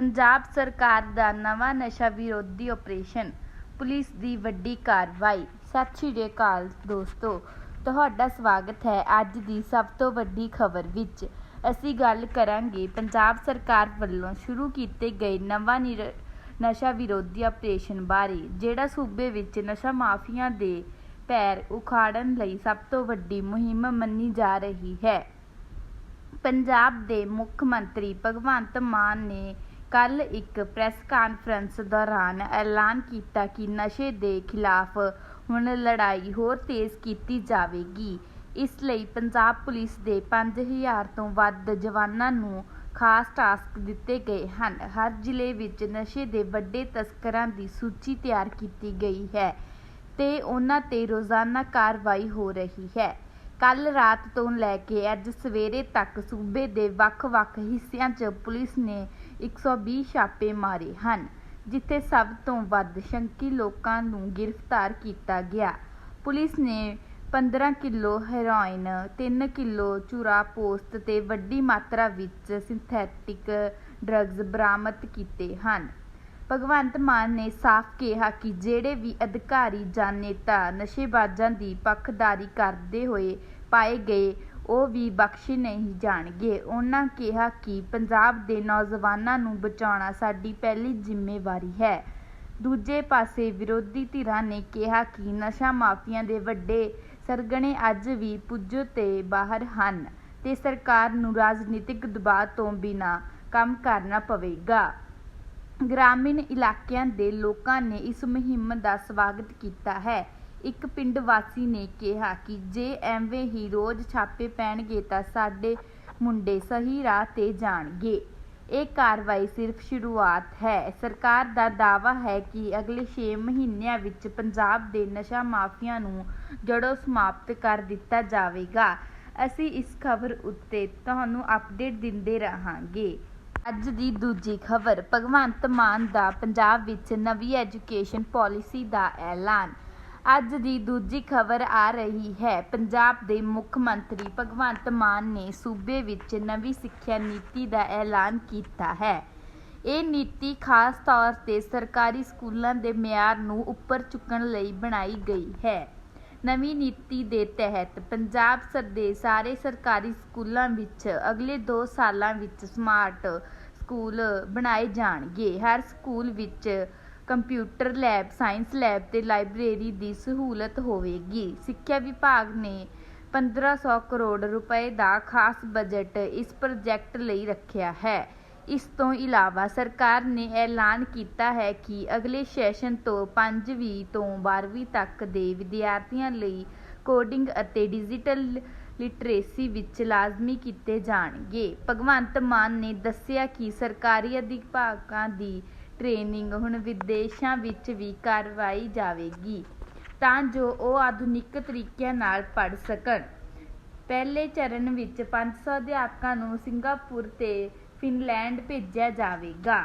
ਪੰਜਾਬ ਸਰਕਾਰ ਦਾ ਨਵਾਂ ਨਸ਼ਾ ਵਿਰੋਧੀ ਆਪਰੇਸ਼ਨ ਪੁਲਿਸ ਦੀ ਵੱਡੀ ਕਾਰਵਾਈ। ਸਤਿ ਸ਼੍ਰੀ ਅਕਾਲ ਦੋਸਤੋ, ਤੁਹਾਡਾ ਸਵਾਗਤ ਹੈ ਅੱਜ ਦੀ ਸਭ ਤੋਂ ਵੱਡੀ ਖਬਰ ਵਿੱਚ। ਅਸੀਂ ਗੱਲ ਕਰਾਂਗੇ ਪੰਜਾਬ ਸਰਕਾਰ ਵੱਲੋਂ ਸ਼ੁਰੂ ਕੀਤੇ ਗਏ ਨਵਾਂ ਨਿਰ- ਨਸ਼ਾ ਵਿਰੋਧੀ ਆਪਰੇਸ਼ਨ ਬਾਰੇ, ਜਿਹੜਾ ਸੂਬੇ ਵਿੱਚ ਨਸ਼ਾ ਮਾਫੀਆ ਦੇ ਪੈਰ ਉਖਾੜਨ ਲਈ ਸਭ ਤੋਂ ਵੱਡੀ ਮੁਹਿੰਮ ਮੰਨੀ ਜਾ ਰਹੀ ਹੈ। ਪੰਜਾਬ ਦੇ ਮੁੱਖ ਮੰਤਰੀ ਭਗਵੰਤ ਮਾਨ ਨੇ ਕੱਲ੍ਹ ਇੱਕ ਪ੍ਰੈਸ ਕਾਨਫਰੰਸ ਦੌਰਾਨ ਐਲਾਨ ਕੀਤਾ ਕਿ ਨਸ਼ੇ ਦੇ ਖਿਲਾਫ ਹੁਣ ਲੜਾਈ ਹੋਰ ਤੇਜ਼ ਕੀਤੀ ਜਾਵੇਗੀ। ਇਸ ਲਈ ਪੰਜਾਬ ਪੁਲਿਸ ਦੇ 5000 ਤੋਂ ਵੱਧ ਜਵਾਨਾਂ ਨੂੰ ਖਾਸ ਟਾਸਕ ਦਿੱਤੇ ਗਏ ਹਨ। ਹਰ ਜ਼ਿਲ੍ਹੇ ਵਿੱਚ ਨਸ਼ੇ ਦੇ ਵੱਡੇ ਤਸਕਰਾਂ ਦੀ ਸੂਚੀ ਤਿਆਰ ਕੀਤੀ ਗਈ ਹੈ ਤੇ ਉਹਨਾਂ ਤੇ ਰੋਜ਼ਾਨਾ ਕਾਰਵਾਈ ਹੋ ਰਹੀ ਹੈ। ਕੱਲ ਰਾਤ ਤੋਂ ਲੈ ਕੇ ਅੱਜ ਸਵੇਰੇ ਤੱਕ ਸੂਬੇ ਦੇ ਵੱਖ-ਵੱਖ ਹਿੱਸਿਆਂ 'ਚ ਪੁਲਿਸ ਨੇ 120 ਛਾਪੇ ਮਾਰੇ ਹਨ, ਜਿੱਥੇ ਸਭ ਤੋਂ ਵੱਧ ਸ਼ੰਕੀ ਲੋਕਾਂ ਨੂੰ ਗ੍ਰਿਫਤਾਰ ਕੀਤਾ ਗਿਆ। ਪੁਲਿਸ ਨੇ 15 ਕਿਲੋ ਹੈਰੋਇਨ 3 ਕਿਲੋ ਚੂਰਾ ਪੋਸਤ ਤੇ ਵੱਡੀ ਮਾਤਰਾ ਵਿੱਚ ਸਿੰਥੈਟਿਕ ਡਰੱਗਜ਼ ਬਰਾਮਦ ਕੀਤੇ ਹਨ। ਭਗਵੰਤ ਮਾਨ ਨੇ ਸਾਫ਼ ਕਿਹਾ ਕਿ ਜਿਹੜੇ ਵੀ ਅਧਿਕਾਰੀ ਜਾਂ ਨੇਤਾ ਨਸ਼ੇਬਾਜ਼ਾਂ ਦੀ ਪੱਖਦਾਰੀ ਕਰਦੇ ਹੋਏ ਪਾਏ ਗਏ ਉਹ ਵੀ ਬਖਸ਼ੇ ਨਹੀਂ ਜਾਣਗੇ। ਉਹਨਾਂ ਕਿਹਾ ਕਿ ਪੰਜਾਬ ਦੇ ਨੌਜਵਾਨਾਂ ਨੂੰ ਬਚਾਉਣਾ ਸਾਡੀ ਪਹਿਲੀ ਜ਼ਿੰਮੇਵਾਰੀ ਹੈ। ਦੂਜੇ ਪਾਸੇ ਵਿਰੋਧੀ ਧਿਰਾਂ ਨੇ ਕਿਹਾ ਕਿ ਨਸ਼ਾ ਮਾਫੀਆ ਦੇ ਵੱਡੇ ਸਰਗਣੇ ਅੱਜ ਵੀ ਪੁੱਜੋ ਤੇ ਬਾਹਰ ਹਨ ਤੇ ਸਰਕਾਰ ਨੂੰ ਰਾਜਨੀਤਿਕ ਦਬਾਅ ਤੋਂ ਬਿਨਾਂ ਕੰਮ ਕਰਨਾ ਪਵੇਗਾ। ਗ੍ਰਾਮੀਣ ਇਲਾਕਿਆਂ ਦੇ ਲੋਕਾਂ ਨੇ ਇਸ ਮੁਹਿੰਮ ਦਾ ਸਵਾਗਤ ਕੀਤਾ ਹੈ। ਇੱਕ ਪਿੰਡ ਵਾਸੀ ਨੇ ਕਿਹਾ ਕਿ ਜੇ ਐਵੇਂ ਹੀ ਰੋਜ਼ ਛਾਪੇ ਪੈਣਗੇ ਤਾਂ ਸਾਡੇ ਮੁੰਡੇ ਸਹੀ ਰਾਹ ਤੇ ਜਾਣਗੇ। ਇਹ ਕਾਰਵਾਈ ਸਿਰਫ ਸ਼ੁਰੂਆਤ ਹੈ। ਸਰਕਾਰ ਦਾ ਦਾਅਵਾ ਹੈ ਕਿ ਅਗਲੇ 6 ਮਹੀਨਿਆਂ ਵਿੱਚ ਪੰਜਾਬ ਦੇ ਨਸ਼ਾ ਮਾਫੀਆ ਨੂੰ ਜੜੋਂ ਸਮਾਪਤ ਕਰ ਦਿੱਤਾ ਜਾਵੇਗਾ। ਅਸੀਂ ਇਸ ਖਬਰ ਉੱਤੇ ਤੁਹਾਨੂੰ ਅਪਡੇਟ ਦਿੰਦੇ ਰਹਾਂਗੇ। ਅੱਜ ਦੀ ਦੂਜੀ ਖਬਰ, ਭਗਵੰਤ ਮਾਨ ਦਾ ਪੰਜਾਬ ਵਿੱਚ ਨਵੀਂ ਐਜੂਕੇਸ਼ਨ ਪਾਲਿਸੀ ਦਾ ਐਲਾਨ। ਅੱਜ ਦੀ ਦੂਜੀ ਖਬਰ ਆ ਰਹੀ ਹੈ। ਪੰਜਾਬ ਦੇ ਮੁੱਖ ਮੰਤਰੀ ਭਗਵੰਤ ਮਾਨ ਨੇ ਸੂਬੇ ਵਿੱਚ ਨਵੀਂ ਸਿੱਖਿਆ ਨੀਤੀ ਦਾ ਐਲਾਨ ਕੀਤਾ ਹੈ। ਇਹ ਨੀਤੀ ਖਾਸ ਤੌਰ ਤੇ ਸਰਕਾਰੀ ਸਕੂਲਾਂ ਦੇ ਮਿਆਰ ਨੂੰ ਉੱਪਰ ਚੁੱਕਣ ਲਈ ਬਣਾਈ ਗਈ ਹੈ। ਨਵੀਂ ਨੀਤੀ ਦੇ ਤਹਿਤ ਪੰਜਾਬ ਸਰ ਦੇ ਸਾਰੇ ਸਰਕਾਰੀ ਸਕੂਲਾਂ ਵਿੱਚ ਅਗਲੇ 2 ਸਾਲਾਂ ਵਿੱਚ ਸਮਾਰਟ ਸਕੂਲ ਬਣਾਏ ਜਾਣਗੇ। ਹਰ ਸਕੂਲ ਵਿੱਚ ਕੰਪਿਊਟਰ ਲੈਬ, ਸਾਇੰਸ ਲੈਬ ਤੇ ਲਾਇਬ੍ਰੇਰੀ ਦੀ ਸਹੂਲਤ ਹੋਵੇਗੀ। ਸਿੱਖਿਆ ਵਿਭਾਗ ਨੇ 1500 ਕਰੋੜ ਰੁਪਏ ਦਾ ਖਾਸ ਬਜਟ ਇਸ ਪ੍ਰੋਜੈਕਟ ਲਈ ਰੱਖਿਆ ਹੈ। ਇਸ ਤੋਂ ਇਲਾਵਾ ਸਰਕਾਰ ਨੇ ਐਲਾਨ ਕੀਤਾ ਹੈ ਕਿ ਅਗਲੇ ਸੈਸ਼ਨ ਤੋਂ 5ਵੀਂ ਤੋਂ 12ਵੀਂ ਤੱਕ ਦੇ ਵਿਦਿਆਰਥੀਆਂ ਲਈ ਕੋਡਿੰਗ ਅਤੇ ਡਿਜੀਟਲ ਲਿਟਰੇਸੀ ਵਿੱਚ ਲਾਜ਼ਮੀ ਕੀਤੇ ਜਾਣਗੇ। ਭਗਵੰਤ ਮਾਨ ਨੇ ਦੱਸਿਆ ਕਿ ਸਰਕਾਰੀ ਅਧਿਆਪਕਾਂ ਦੀ ਟ੍ਰੇਨਿੰਗ ਹੁਣ ਵਿਦੇਸ਼ਾਂ ਵਿੱਚ ਵੀ ਕਰਵਾਈ ਜਾਵੇਗੀ। ਤਾਂ ਜੋ ਉਹ ਆਧੁਨਿਕ ਤਰੀਕਿਆਂ ਨਾਲ ਪੜ੍ਹ ਸਕਣ। ਪਹਿਲੇ ਚਰਨ ਵਿੱਚ 500 ਅਧਿਆਪਕਾਂ ਨੂੰ ਸਿੰਗਾਪੁਰ ਤੇ ਫਿਨਲੈਂਡ ਭੇਜਿਆ ਜਾਵੇਗਾ।